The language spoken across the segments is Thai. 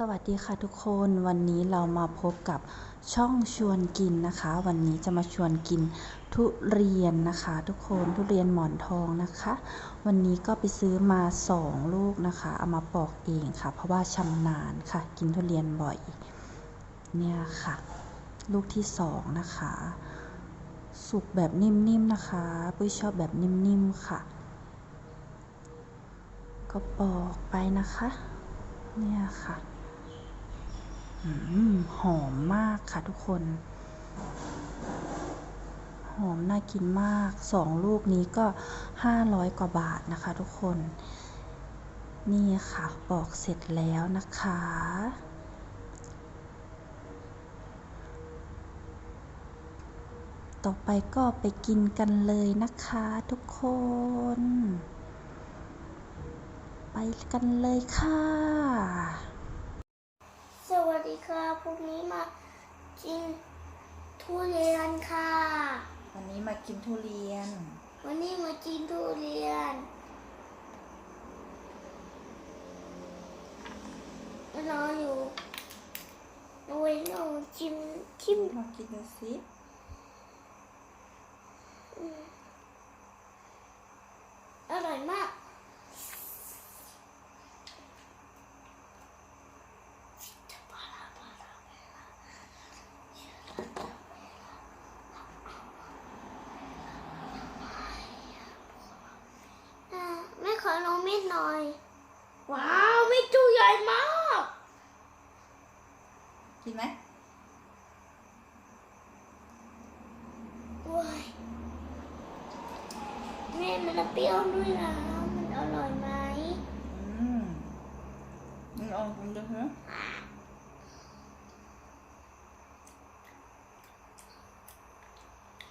สวัสดีค่ะทุกคนวันนี้เรามาพบกับช่องชวนกินนะคะ วันนี้จะมาชวนกินทุเรียนนะคะ ทุกคนทุเรียนหมอนทองนะคะ วันนี้ก็ไปซื้อมาสองลูกนะคะ เอามาปอกเองค่ะ เพราะว่าชำนาญค่ะ กินทุเรียนบ่อย เนี่ยค่ะ ลูกที่สองนะคะ สุกแบบนิ่มๆนะคะปุ้ยชอบแบบนิ่มๆค่ะ ก็ปอกไปนะคะ เนี่ยค่ะ หอมมากค่ะทุกคน หอมน่ากินมากสองลูกนี้ก็ห้าร้อยกว่าบาทนะคะทุกคน นี่ค่ะปอกเสร็จแล้วนะคะ ต่อไปก็ไปกินกันเลยนะคะทุกคน ไปกันเลยค่ะ ดีค่ะพรุ่งนี้มากินทุเรียนค่ะ วันนี้มากินทุเรียน วันนี้มากินทุเรียนรออยู่โอ้ยเราชิมชิมมากินดูสิ อร่อยมาก อะแม่ข อลองมีดหน่อย ว้าวมีดจูใหญ่มาก กินไหมว้ายแม่มันเปรี้ยวด้วยนะมันอร่อยไหมอืมมึงลองกินดูฮะ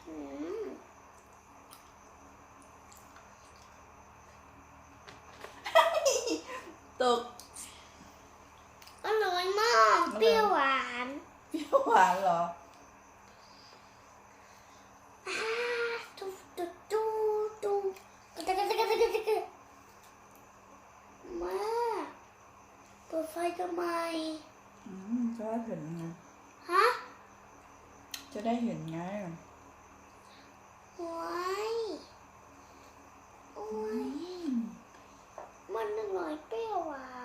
อืม ตก อร่อยมากเปรี้ยวหวาน เปรี้ยว หวานเหรออ่าตุ๊ตุ๊ตุ๊ตุ๊กระตะกระตะกระตะกระตะกระมาเปิดไฟทำไมอืมจะได้เห็นไงฮะจะได้เห็นไงว้ายโอ้ยอืมมันอร่อยเปรี้ยวหวาน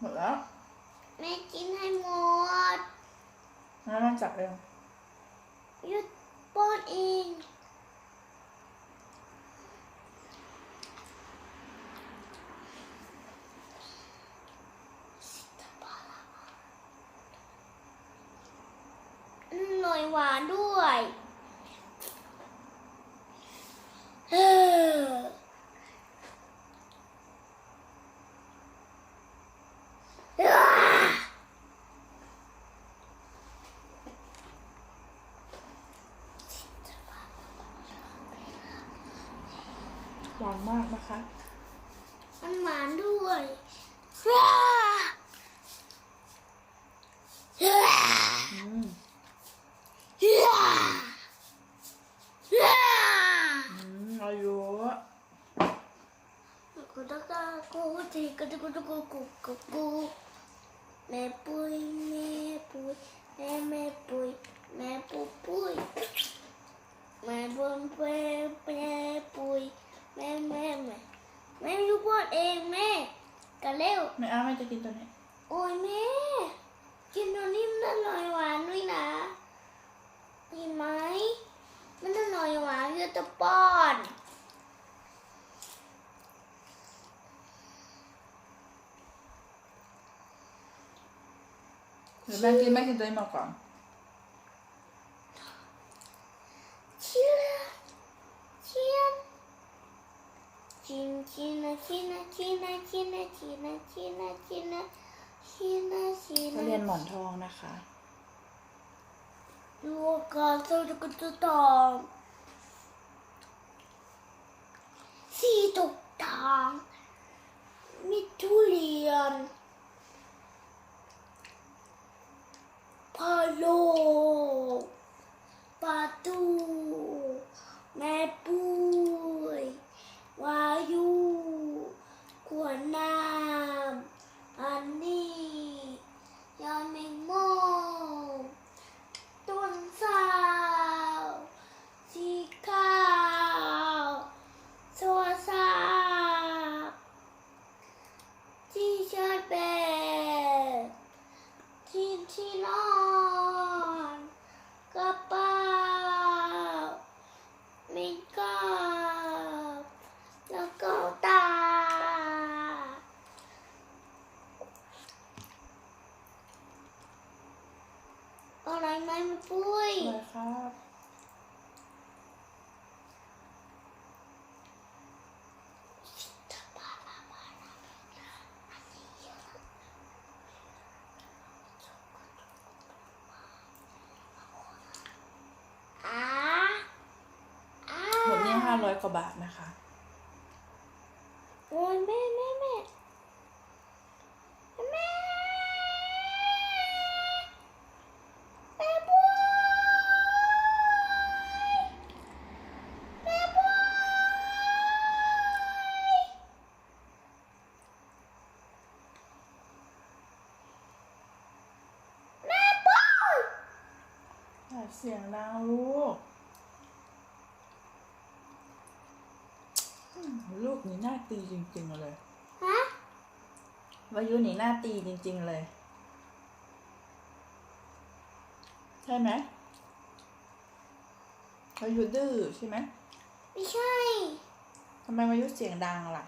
หมดแล้วแม่กินให้หมดแล้วมาจับเร็วหยุดป้อนเองอืมหน่อยหวานด้วยเอออ่า ห วานมากนะคะ มันหวานด้วยว้าว้าอืมว้าว้าอืมอายุกูตะกากูทีกูตะกูตะกูกูกูกูแม่ปุยแม่ปุยแม่แม่ปุยแม่ปุยปุยแม่บนแม่แม่ปุย แม่แม่แม่แม่อยู่บ้านเองแม่กันเร็วไม่เอาไม่จะกินตัวนี้โอ้ยแม่กินตัวนี้มันอร่อยหวานด้วยนะเห็นไหมมันอร่อยหวานเยอะจะป้อนเดี๋ยวแม่กินแม่กินตัวนี้มาก่อน เชียร์เชียร์ China, China, China, China, China, China, China, China, China, ทุเรียน China. หมอนทองนะคะ ดูการสร้างกุตองสีตกทางมีทุเรียนพาโลปาตูแม่ปุย วายุขวดน้ำอันนี้ยาแมงมุมต้นสาวสีขาวสวาสาบที่เชิดแบบที่ที่นอนกระเป๋าไม่กาบแล้วก็ตา อะไรไหมแม่ปุ้ย เลยครับ อ่าอ่า หมดนี้ห้า ร้อยกว่าบาทนะคะ โอ้ยแม่แม่แม่แม่แม่ปุ้ยแม่ปุ้ยแม่ปุ้ยอย่าเสียงดังลูกอืม ลูกนี่หน้าตีจริง ๆ เลย ฮะวายุนี่หน้าตีจริง ๆ เลย ใช่ไหมวายุดื้อใช่ไหมไม่ใช่ทำไมวายุเสียงดังล่ะ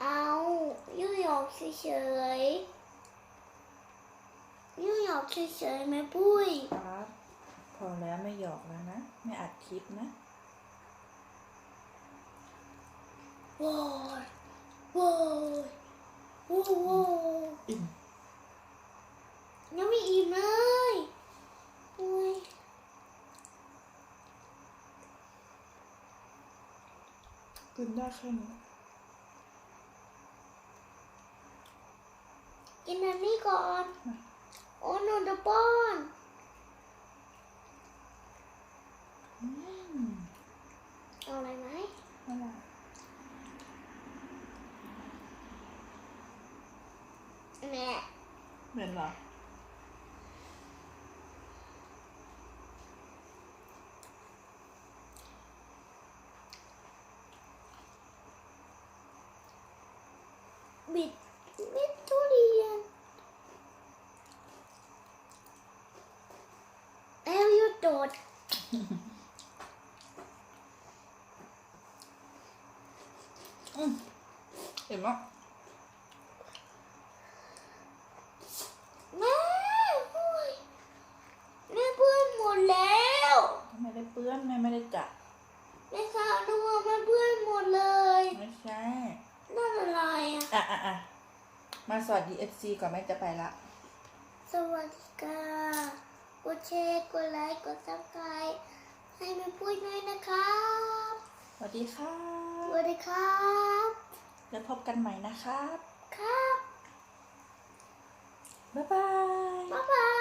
เอายูหยอกเฉยๆยูหยอกเฉยๆแม่ปุ้ยครับพอแล้วไม่หยอกแล้วนะ ไม่อัดคลิปนะ โว้ยโว้ยโว้ยอิ่มยังไม่อิ่มเลยโอ้ยกินได้แค่นี้กินอันนี้ก่อน โอ้หนูจะป้อนอืมเอาอะไรไหมอะไร แม่เหม็นเหรอบิดบิดทุเรียนแล้วยูโดดอืมเห็นไหม แม่โอ้ยแม่เพื่อนหมดแล้ว ไม่ได้เปื้อนแม่ไม่ได้จับ แม่ข้าวดูว่าแม่เพื่อนหมดเลย ไม่ใช่ นั่นอะไร อะอะอะอะ มาสวัสดีเอฟซีก่อนแม่จะไปละ สวัสดีค่ะกดแชร์กดไลค์กดซับสไครต์ให้แม่พูดด้วยนะครับสวัสดีค่ะสวัสดีครับ แล้วพบกันใหม่นะครับ ครับ บ๊ายบา